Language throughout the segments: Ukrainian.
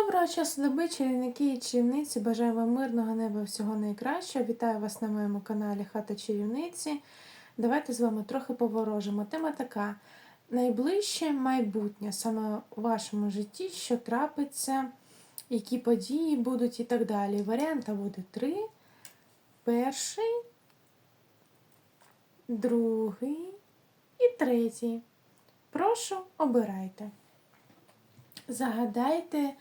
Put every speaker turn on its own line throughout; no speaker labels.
Доброго часу доби, чарівники і чарівниці. Бажаю вам мирного неба всього найкращого. Вітаю вас на моєму каналі Хата Чарівниці. Давайте з вами трохи поворожимо. Тема така: найближче майбутнє саме у вашому житті, що трапиться, які події будуть і так далі. Варіанта буде три. Перший, другий і третій. Прошу, обирайте. Загадайте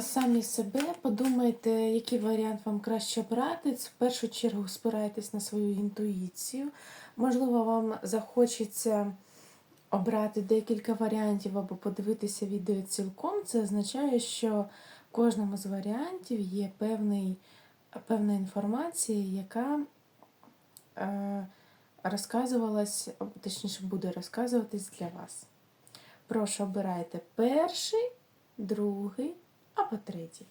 самі себе, подумайте, який варіант вам краще брати. В першу чергу спирайтесь на свою інтуїцію. Можливо, вам захочеться обрати декілька варіантів або подивитися відео цілком. Це означає, що в кожному з варіантів є певний, певна інформація, яка е, розказувалась, точніше буде розказуватись для вас. Прошу, обирайте перший, другий або третій.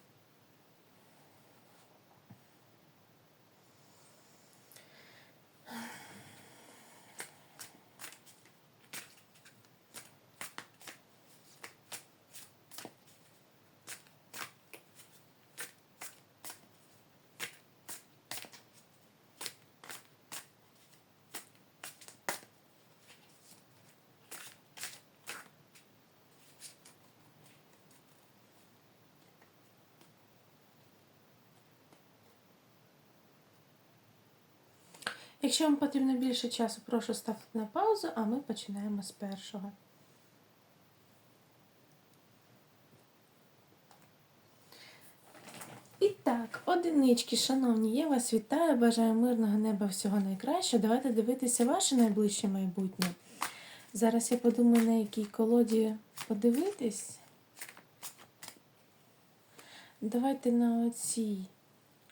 Якщо вам потрібно більше часу, прошу ставте на паузу, а ми починаємо з першого. І так, одинички, шановні, я вас вітаю, бажаю мирного неба всього найкращого. Давайте дивитися ваше найближче майбутнє. Зараз я подумаю, на якій колоді подивитись. Давайте на оцій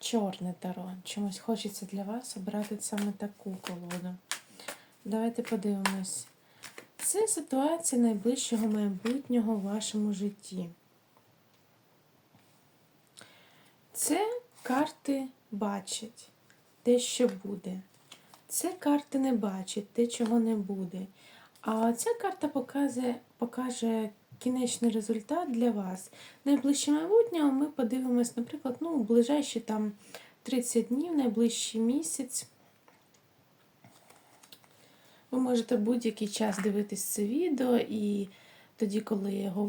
чорне таро. Чомусь хочеться для вас обрати саме таку колоду. Давайте подивимось. Це ситуація найближчого майбутнього в вашому житті. Це карти бачать те, що буде. Це карти не бачать те, чого не буде. А ця карта показує, покаже кінечний результат для вас. Найближче майбутнє ми подивимось, наприклад, ну, ближайші там 30 днів, найближчий місяць. Ви можете будь-який час дивитись це відео, і тоді, коли я його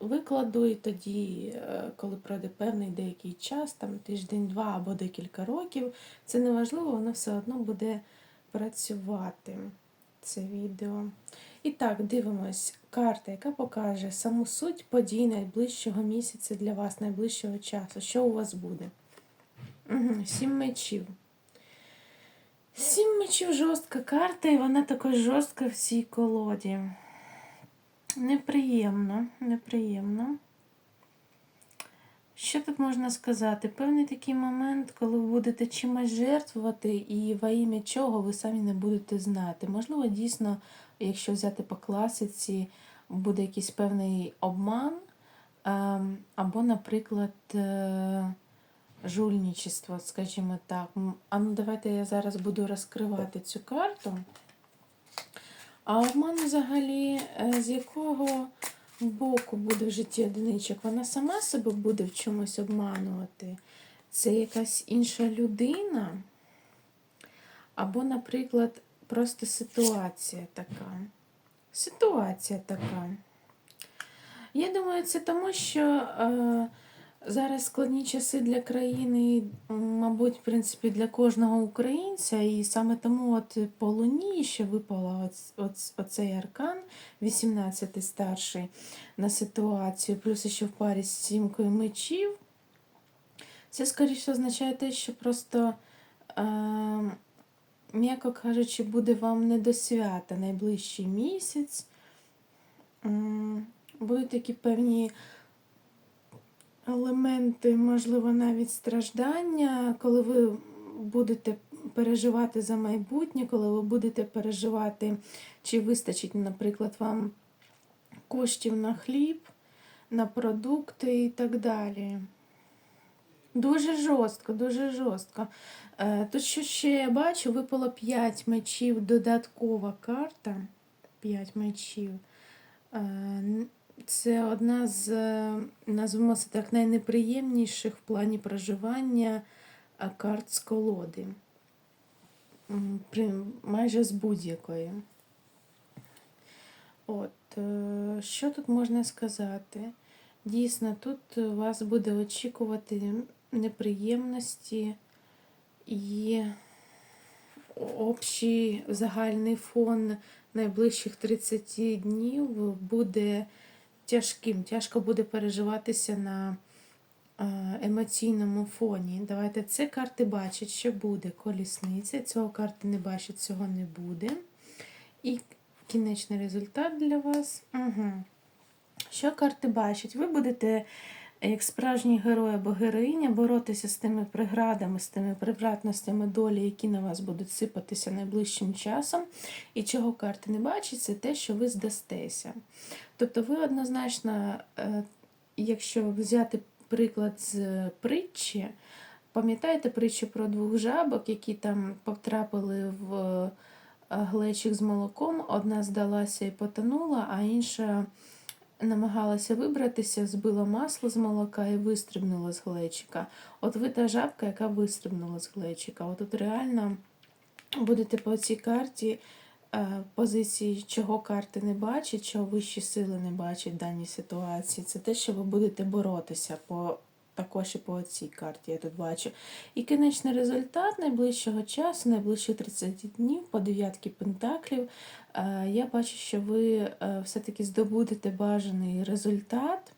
викладу, і тоді, е, коли пройде певний деякий час, там тиждень-два або декілька років, це не важливо, воно все одно буде працювати. Це відео. І так, дивимось. Карта, яка покаже саму суть подій найближчого місяця для вас, найближчого часу. Що у вас буде? Сім мечів. Сім мечів жорстка карта, і вона також жорстка в цій колоді. Неприємно, неприємно. Що тут можна сказати? Певний такий момент, коли ви будете чимось жертвувати, і во ім'я чого ви самі не будете знати. Можливо, дійсно, якщо взяти по класиці, буде якийсь певний обман, ем, або, наприклад, е, жульничество, скажімо так. А ну давайте я зараз буду розкривати цю карту. А обман взагалі, е, з якого боку буде в житті одиничок? Вона сама себе буде в чомусь обманувати? Це якась інша людина? Або, наприклад, просто ситуація така. Ситуація така. Я думаю, це тому, що е, зараз складні часи для країни, мабуть, в принципі, для кожного українця. І саме тому от по луні ще випала оц, оц, оцей аркан, 18 старший, на ситуацію, плюс ще в парі з сімкою мечів. Це, скоріше, означає те, що просто. Е, М'яко кажучи, буде вам не до свята найближчий місяць. Будуть такі певні елементи, можливо, навіть страждання, коли ви будете переживати за майбутнє, коли ви будете переживати, чи вистачить, наприклад, вам коштів на хліб, на продукти і так далі. Дуже жорстко, дуже жорстко. Е, Тут що ще я бачу, випало 5 мечів, додаткова карта. 5 мечів. Це одна з, е, назвемо це так, найнеприємніших в плані проживання е, карт з колоди. Майже з будь-якої. От, е, що тут можна сказати? Дійсно, тут вас буде очікувати неприємності і общий загальний фон найближчих 30 днів буде тяжким. Тяжко буде переживатися на е, емоційному фоні. Давайте це карти бачать, що буде колісниця. Цього карти не бачать, цього не буде. І кінечний результат для вас. Угу. Що карти бачать? Ви будете, як справжній герой або героїня, боротися з тими преградами, з тими превратностями долі, які на вас будуть сипатися найближчим часом. І чого карти не бачать, це те, що ви здастеся. Тобто ви однозначно, е, якщо взяти приклад з притчі, пам'ятаєте притчу про двох жабок, які там потрапили в е, глечик з молоком, одна здалася і потонула, а інша намагалася вибратися, збила масло з молока і вистрибнула з глечика. От ви та жабка, яка вистрибнула з глечика. От тут реально будете по цій карті е, позиції, чого карти не бачать, чого вищі сили не бачать в даній ситуації. Це те, що ви будете боротися по. Також і по цій карті я тут бачу. І кінечний результат найближчого часу, найближчих 30 днів по дев'ятки пентаклів. е, Я бачу, що ви е, все-таки здобудете бажаний результат,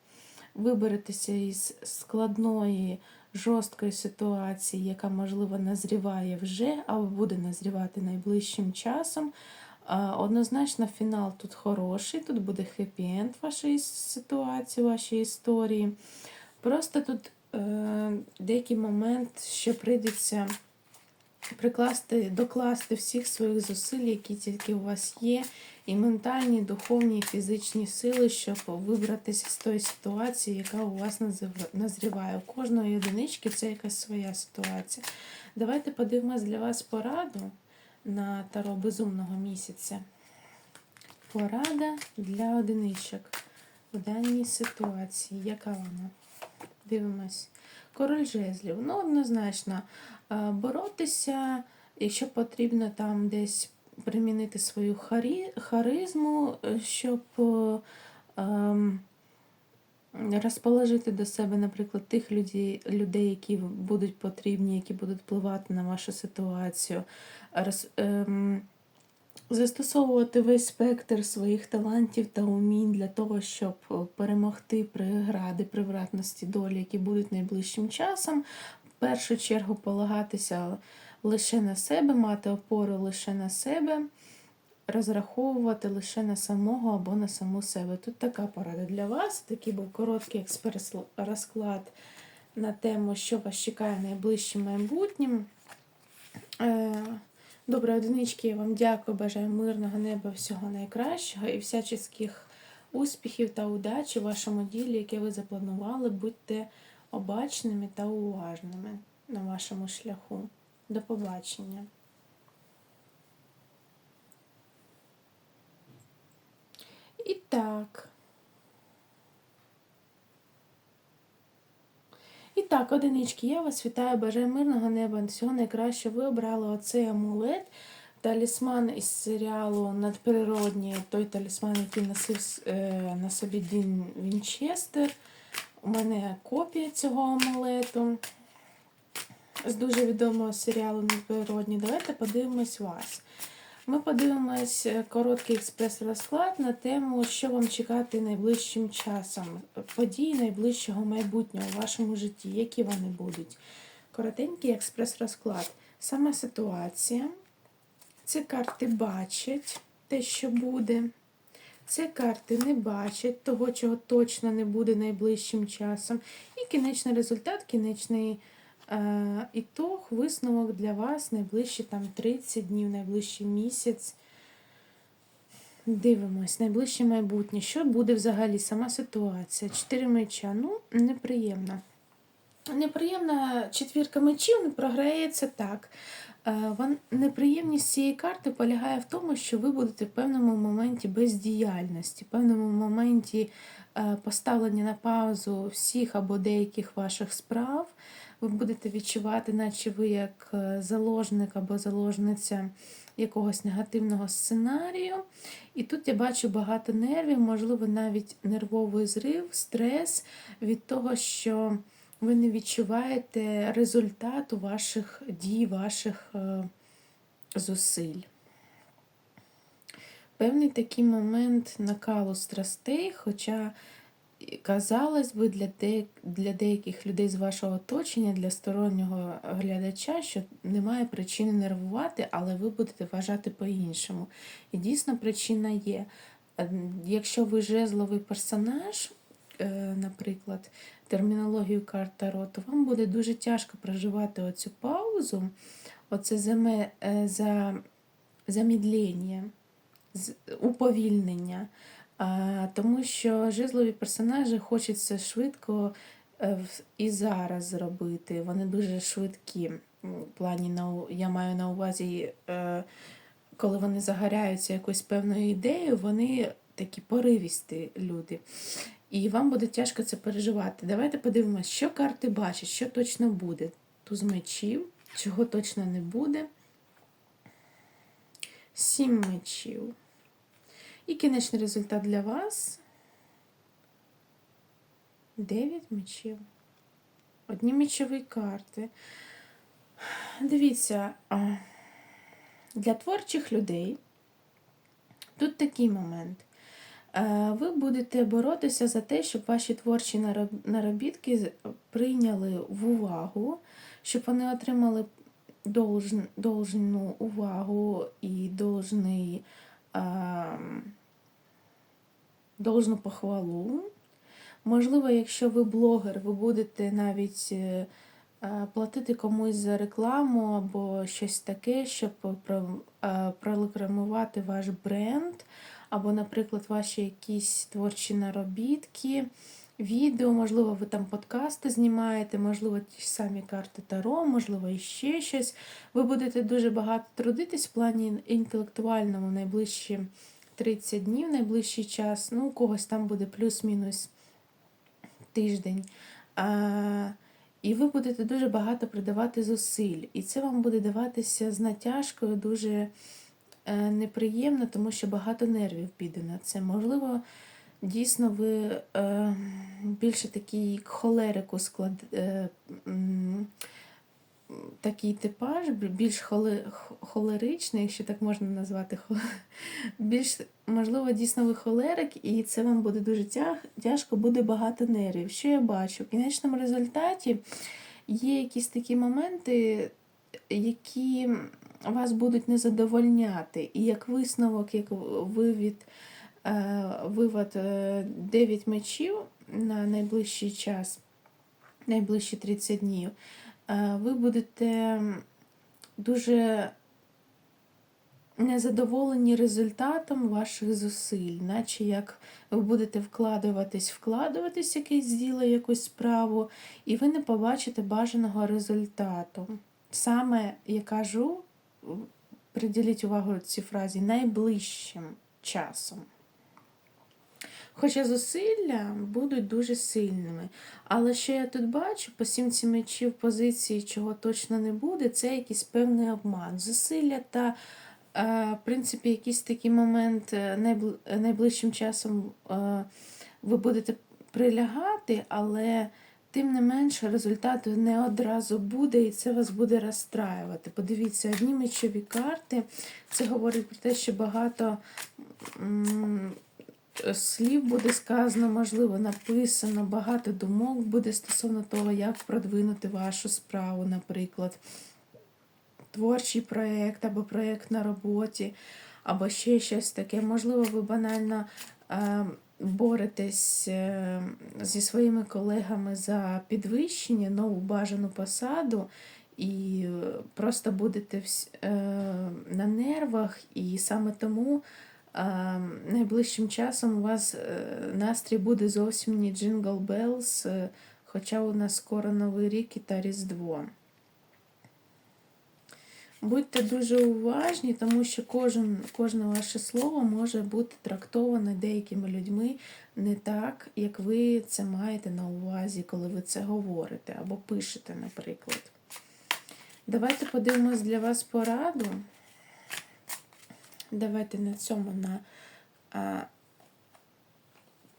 виберетеся із складної, жорсткої ситуації, яка, можливо, назріває вже, або буде назрівати найближчим часом. Е, Однозначно, фінал тут хороший, тут буде хеппі-енд вашої ситуації, вашої історії. Просто тут е, деякий момент, що прийдеться прикласти, докласти всіх своїх зусиль, які тільки у вас є, і ментальні, духовні, і фізичні сили, щоб вибратися з тої ситуації, яка у вас назріває. У кожної одинички це якась своя ситуація. Давайте подивимось для вас пораду на таро безумного місяця. Порада для одиничок в даній ситуації. Яка вона? Дивимось. Король жезлів. Ну, однозначно, е, боротися, якщо потрібно там десь примінити свою харі, харизму, е, щоб е, ем, розположити до себе, наприклад, тих людей, людей, які будуть потрібні, які будуть впливати на вашу ситуацію. Роз, ем, застосовувати весь спектр своїх талантів та умінь для того, щоб е, перемогти прегради привратності долі, які будуть найближчим часом. В першу чергу полагатися лише на себе, мати опору лише на себе, розраховувати лише на самого або на саму себе. Тут така порада для вас. Такий був короткий експрес-розклад на тему, що вас чекає найближчим майбутнім. Добре, одинички, я вам дякую, бажаю мирного неба, всього найкращого і всяческих успіхів та удачі в вашому ділі, яке ви запланували. Будьте обачними та уважними на вашому шляху. До побачення. І так. І так, одинички, я вас вітаю, бажаю мирного неба, всього найкраще. Ви обрали оцей амулет, талісман із серіалу Надприродні, той талісман, який носив е, на собі Дін Вінчестер. У мене копія цього амулету з дуже відомого серіалу Надприродні. Давайте подивимось вас. Ми подивимось е, короткий експрес-розклад на тему, що вам чекати найближчим часом, події найближчого майбутнього у вашому житті, які вони будуть. Коротенький експрес-розклад. Сама ситуація. Ці карти бачать те, що буде. Ці карти не бачать того, чого точно не буде найближчим часом. І кінечний результат, кінечний е, ітог, висновок для вас найближчі там 30 днів, найближчий місяць. Дивимось, найближче майбутнє. Що буде взагалі сама ситуація? Чотири меча. Ну, неприємно. Неприємна четвірка мечів не програється так. Е, Неприємність цієї карти полягає в тому, що ви будете в певному моменті бездіяльності, в певному моменті е, поставлення на паузу всіх або деяких ваших справ. Ви будете відчувати, наче ви як е, заложник або заложниця якогось негативного сценарію. І тут я бачу багато нервів, можливо, навіть нервовий зрив, стрес від того, що ви не відчуваєте результату ваших дій, ваших е, зусиль. Певний такий момент накалу страстей, хоча, казалось би, для, де, для деяких людей з вашого оточення, для стороннього глядача, що немає причини нервувати, але ви будете вважати по-іншому. І дійсно причина є. Е, Якщо ви жезловий персонаж, е, наприклад, термінологію карт Таро, то вам буде дуже тяжко проживати оцю паузу, оце заме, е, за, замідлення, уповільнення. Тому що жезлові персонажі хочуть це швидко е, і зараз зробити. Вони дуже швидкі. В плані я маю на увазі, е, коли вони загоряються якоюсь певною ідеєю, вони такі поривісті люди. І вам буде тяжко це переживати. Давайте подивимося, що карти бачать, що точно буде. Туз мечів, чого точно не буде. Сім мечів. І кінечний результат для вас. Дев'ять мечів. Одні мечові карти. Дивіться, для творчих людей тут такий момент. Е, Ви будете боротися за те, щоб ваші творчі наробітки прийняли в увагу, щоб вони отримали должну увагу і должний, а, должну похвалу. Можливо, якщо ви блогер, ви будете навіть е, е, платити комусь за рекламу або щось таке, щоб е, прорекламувати ваш бренд, або, наприклад, ваші якісь творчі наробітки, відео, можливо, ви там подкасти знімаєте, можливо, ті ж самі карти Таро, можливо, іще щось. Ви будете дуже багато трудитись в плані інтелектуальному найближчі 30 днів, найближчий час. Ну, у когось там буде плюс-мінус тиждень. А, і ви будете дуже багато придавати зусиль. І це вам буде даватися з натяжкою дуже е, неприємно, тому що багато нервів піде на це. Можливо, дійсно ви е, більше такий холерику склад. Е, Такий типаж, більш холе, холеричний, якщо так можна назвати, більш, можливо, дійсно ви холерик, і це вам буде дуже тяжко, буде багато нервів. Що я бачу? В кінечному результаті є якісь такі моменти, які вас будуть не задовольняти. І як висновок, як вивід, е, вивод 9 мечів на найближчий час, найближчі 30 днів, е, ви будете дуже незадоволені результатом ваших зусиль, наче як ви будете вкладуватись, вкладуватись якесь діло, якусь справу, і ви не побачите бажаного результату. Саме я кажу, приділіть увагу цій фразі найближчим часом. Хоча зусилля будуть дуже сильними. Але що я тут бачу, по сімці мечів позиції, чого точно не буде, це якийсь певний обман. Зусилля та, е, в принципі, якийсь такий момент е, найближчим часом е, ви будете прилягати, але тим не менше результату не одразу буде, і це вас буде розстраювати. Подивіться, одні мечові карти. Це говорить про те, що багато. Слів буде сказано, можливо, написано, багато думок буде стосовно того, як продвинути вашу справу, наприклад, творчий проєкт або проєкт на роботі, або ще щось таке. Можливо, ви банально е, боретесь е, зі своїми колегами за підвищення, нову бажану посаду. І е, просто будете на нервах, і саме тому найближчим часом у вас е, настрій буде зовсім не Jingle Bells, е, Хоча у нас скоро Новий рік і та Різдво. Будьте дуже уважні, тому що кожен, кожне ваше слово може бути трактоване деякими людьми не так, як ви це маєте на увазі, коли ви це говорите або пишете, наприклад. Давайте подивимось для вас пораду. Давайте на цьому на а,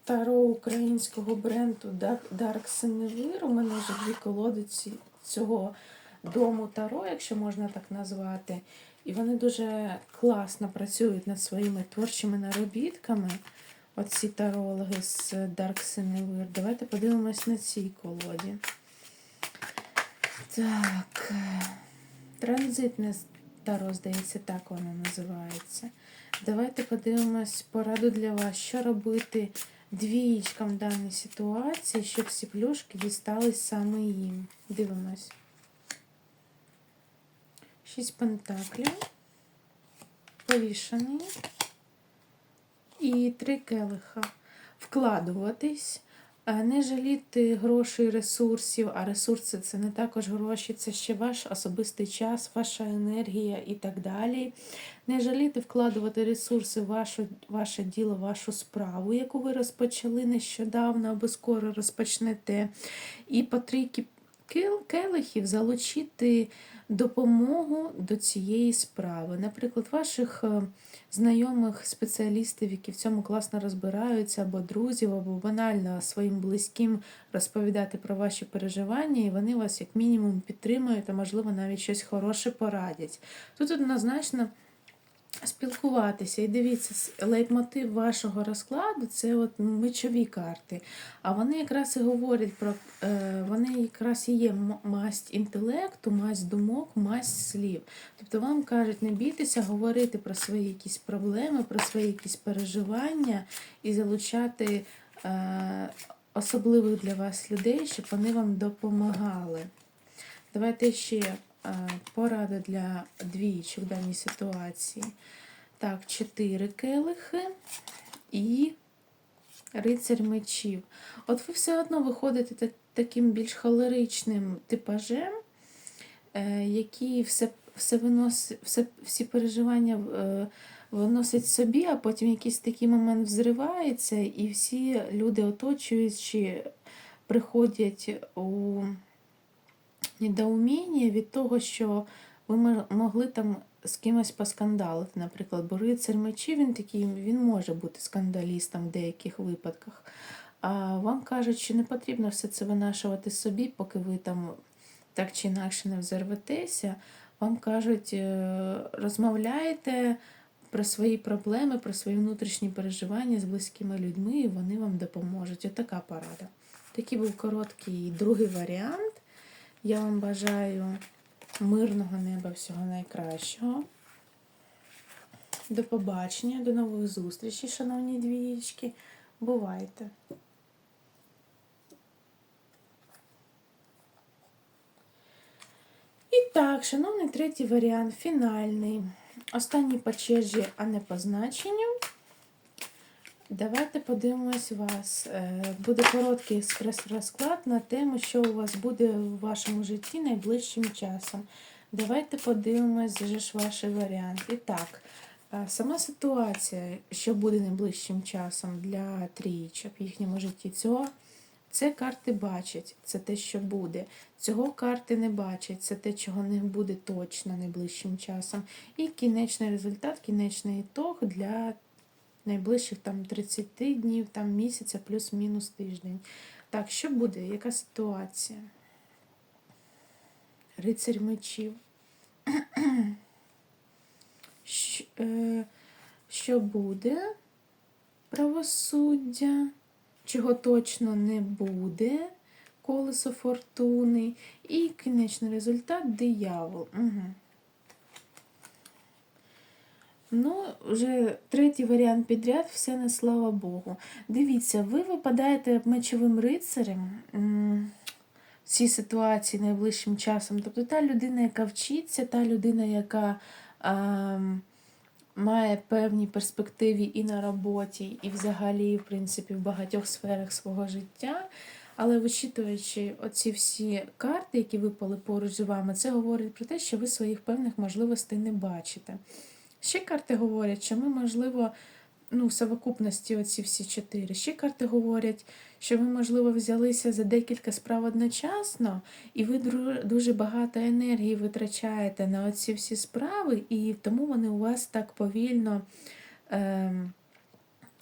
таро українського бренду Dark- Синевир. У мене вже дві колодиці цього дому таро, якщо можна так назвати. І вони дуже класно працюють над своїми творчими наробітками. Оці тарологи з Dark Синевир. Давайте подивимось на цій колоді. Так. Транзитне таро, здається, так воно називається. Давайте подивимось пораду для вас, що робити двієчкам в даній ситуації, щоб ці плюшки дістались саме їм. Дивимось. Шість пентаклів, повішений і три келиха. Вкладуватись, не жаліти грошей, ресурсів, а ресурси це не також гроші, це ще ваш особистий час, ваша енергія і так далі. Не жаліти вкладувати ресурси в ваше, ваше діло, вашу справу, яку ви розпочали нещодавно або скоро розпочнете. І по трійки кел- келихів залучити допомогу до цієї справи. Наприклад, ваших е, знайомих спеціалістів, які в цьому класно розбираються, або друзів, або банально своїм близьким розповідати про ваші переживання, і вони вас як мінімум підтримують, а можливо навіть щось хороше порадять. Тут однозначно спілкуватися. І дивіться, лейтмотив вашого розкладу це от мечові карти. А вони якраз і говорять про е, вони якраз і є масть інтелекту, масть думок, масть слів. Тобто вам кажуть, не бійтеся говорити про свої якісь проблеми, про свої якісь переживання і залучати е, особливих для вас людей, щоб вони вам допомагали. Давайте ще е, поради для двічі в даній ситуації. Так, чотири келихи і рицарь мечів. От ви все одно виходите таким більш холеричним типажем, е, який все, все виносить, все, всі переживання е, виносить собі, а потім якийсь такий момент взривається, і всі люди оточуючи приходять у недоуміння від того, що ви могли там з кимось поскандалити. Наприклад, бо рицар мечі, він такий, він може бути скандалістом в деяких випадках. А вам кажуть, що не потрібно все це винашувати собі, поки ви там так чи інакше не взорветеся. Вам кажуть, е, розмовляйте про свої проблеми, про свої внутрішні переживання з близькими людьми, і вони вам допоможуть. Отака порада. Такий був короткий другий варіант. Я вам бажаю мирного неба, всього найкращого. До побачення, до нових зустрічей, шановні двієчки. Бувайте! І так, шановний третій варіант, фінальний. Останній по черзі, а не по значенню. Давайте подивимось вас. Е, Буде короткий експрес-розклад на тему, що у вас буде в вашому житті найближчим часом. Давайте подивимось же ж ваш варіант. І так, е, сама ситуація, що буде найближчим часом для трієчок в їхньому житті, цього це карти бачать, це те, що буде. Цього карти не бачать, це те, чого не буде точно найближчим часом. І кінечний результат, кінечний ітог для найближчих там 30 днів, там місяця, плюс-мінус тиждень. Так, що буде? Яка ситуація? Рицарь мечів. Щ- е, Що буде? Правосуддя. Чого точно не буде? Колесо фортуни. І кінечний результат диявол. Угу. Ну, вже третій варіант підряд, все не слава Богу. Дивіться, ви випадаєте мечовим рицарем в цій ситуації найближчим часом. Тобто та людина, яка вчиться, та людина, яка ем, має певні перспективи і на роботі, і взагалі, в принципі, в багатьох сферах свого життя. Але вичитуючи оці всі карти, які випали поруч з вами, це говорить про те, що ви своїх певних можливостей не бачите. Ще карти говорять, що ми, можливо, ну, в совокупності оці всі чотири. Ще карти говорять, що ви, можливо, взялися за декілька справ одночасно, і ви дуже багато енергії витрачаєте на оці всі справи, і тому вони у вас так повільно ем,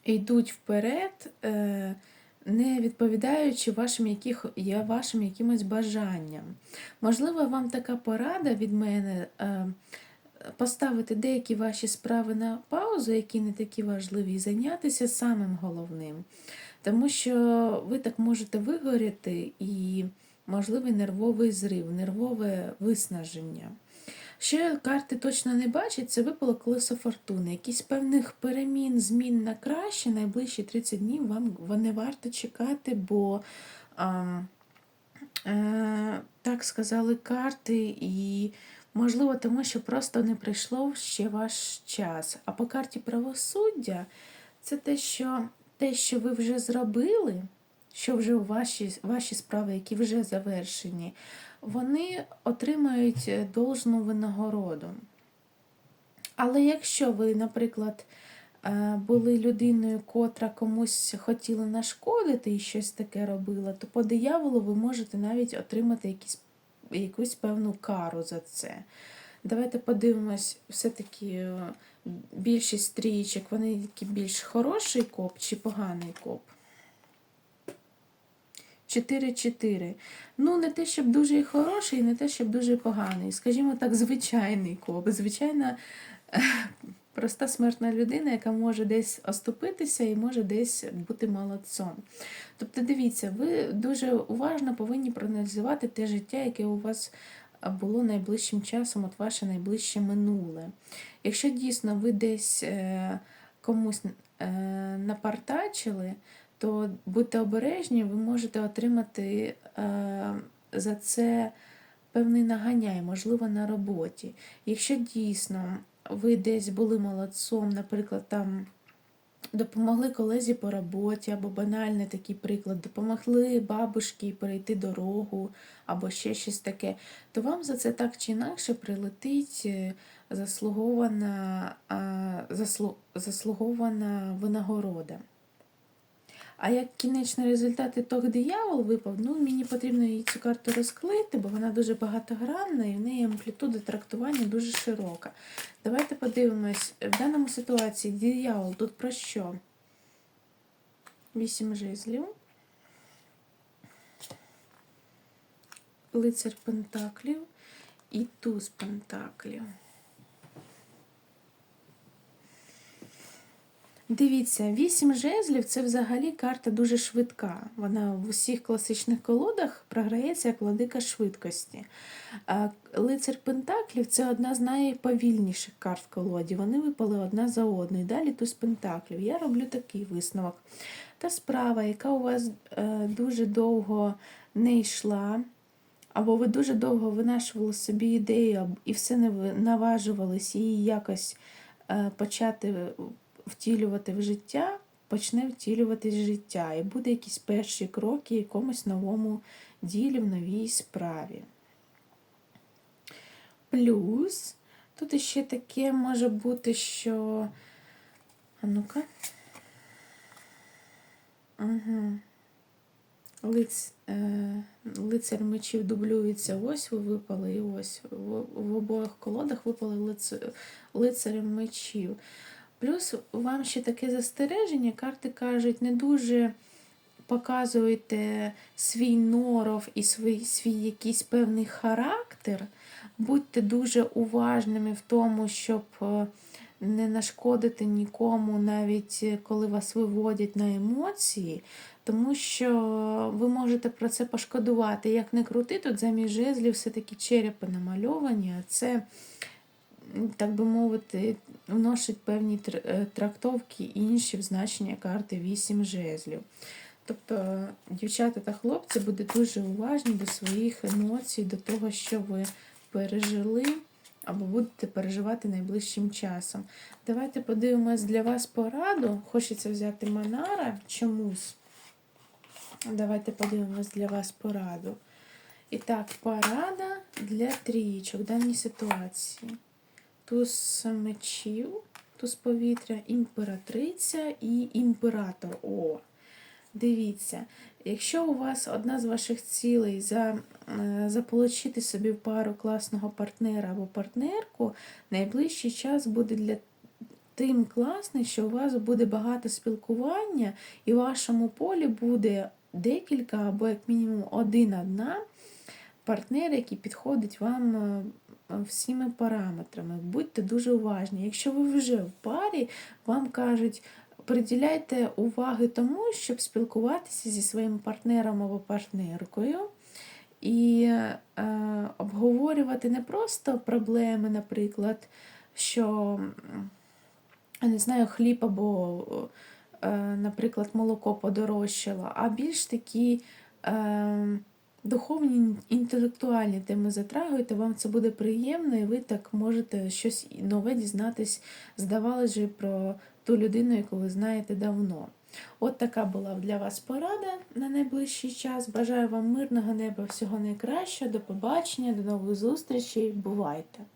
йдуть вперед, е, не відповідаючи вашим, яких, вашим якимось бажанням. Можливо, вам така порада від мене. Е, Поставити деякі ваші справи на паузу, які не такі важливі, і зайнятися самим головним. Тому що ви так можете вигоріти і можливий нервовий зрив, нервове виснаження. Ще карти точно не бачать, це випало колесо фортуни. Якісь певних перемін, змін на краще найближчі 30 днів вам не варто чекати, бо а, е, так сказали карти, і можливо, тому що просто не прийшло ще ваш час. А по карті правосуддя це те, що те, що ви вже зробили, що вже ваші, ваші справи, які вже завершені, вони отримають е, должну винагороду. Але якщо ви, наприклад, е, були людиною, котра комусь хотіла нашкодити і щось таке робила, то по дияволу ви можете навіть отримати якісь, якусь певну кару за це. Давайте подивимось, все-таки е, більшість стрічок, вони такі більш хороший коп чи поганий коп. 4-4. Ну, не те, щоб дуже хороший, не те, щоб дуже поганий. Скажімо так, звичайний коп. Звичайна проста смертна людина, яка може десь оступитися і може десь бути молодцом. Тобто, дивіться, ви дуже уважно повинні проаналізувати те життя, яке у вас було найближчим часом, от ваше найближче минуле. Якщо дійсно ви десь е, комусь е, напартачили, то будьте обережні, ви можете отримати е, за це певний наганяй, можливо, на роботі. Якщо дійсно ви десь були молодцом, наприклад, там допомогли колезі по роботі, або банальний такий приклад, допомогли бабушці перейти дорогу, або ще щось таке, то вам за це так чи інакше прилетить е, заслугована, заслу, заслугована винагорода. А як кінечний результат і того диявол випав, ну мені потрібно її цю карту розклеїти, бо вона дуже багатогранна і в неї амплітуда трактування дуже широка. Давайте подивимось, в даному ситуації диявол тут про що? Вісім жезлів. Лицар Пентаклів і туз Пентаклів. Дивіться, вісім жезлів це взагалі карта дуже швидка. Вона в усіх класичних колодах програється як владика швидкості. А Лицар Пентаклів це одна з найповільніших карт в колоді. Вони випали одна за одною. Далі туз Пентаклів. Я роблю такий висновок. Та справа, яка у вас е, дуже довго не йшла, або ви дуже довго винашували собі ідею і все не наважувались її якось е, почати втілювати в життя, почне втілюватись життя. І буде якісь перші кроки якомусь новому ділі, в новій справі. Плюс тут ще таке може бути, що. А ну-ка. Угу. Лиць, е, лицар мечів дублюється. Ось ви випали, і ось в, в обох колодах випали лиц, лицарем мечів. Плюс вам ще таке застереження, карти кажуть, не дуже показуйте свій норов і свій, свій якийсь певний характер. Будьте дуже уважними в тому, щоб е, не нашкодити нікому, навіть коли вас виводять на емоції, тому що ви можете про це пошкодувати. Як не крути, тут замість жезлів все-таки черепи намальовані, а це так би мовити, вносить певні е, трактовки інші в значення карти 8 жезлів. Тобто дівчата та хлопці будуть дуже уважні до своїх емоцій, до того, що ви пережили або будете переживати найближчим часом. Давайте подивимось для вас пораду. Хочеться взяти Манара чомусь. Давайте подивимось для вас пораду. І так, порада для трієчок в даній ситуації. Туз мечів, туз повітря, імператриця і імператор. О, дивіться, якщо у вас одна з ваших цілей за, заполучити собі пару класного партнера або партнерку, найближчий час буде для тим класний, що у вас буде багато спілкування, і в вашому полі буде декілька або як мінімум один-одна партнер, який підходить вам е, всіми параметрами. Будьте дуже уважні. Якщо ви вже в парі, вам кажуть, приділяйте уваги тому, щоб спілкуватися зі своїм партнером або партнеркою. І е, обговорювати не просто проблеми, наприклад, що не знаю, хліб або, е, наприклад, молоко подорожчало, а більш такі е, духовні, інтелектуальні теми затрагуєте, вам це буде приємно, і ви так можете щось нове дізнатись, здавалось же, про ту людину, яку ви знаєте давно. От така була для вас порада на найближчий час. Бажаю вам мирного неба, всього найкращого. До побачення, до нових зустрічей. Бувайте!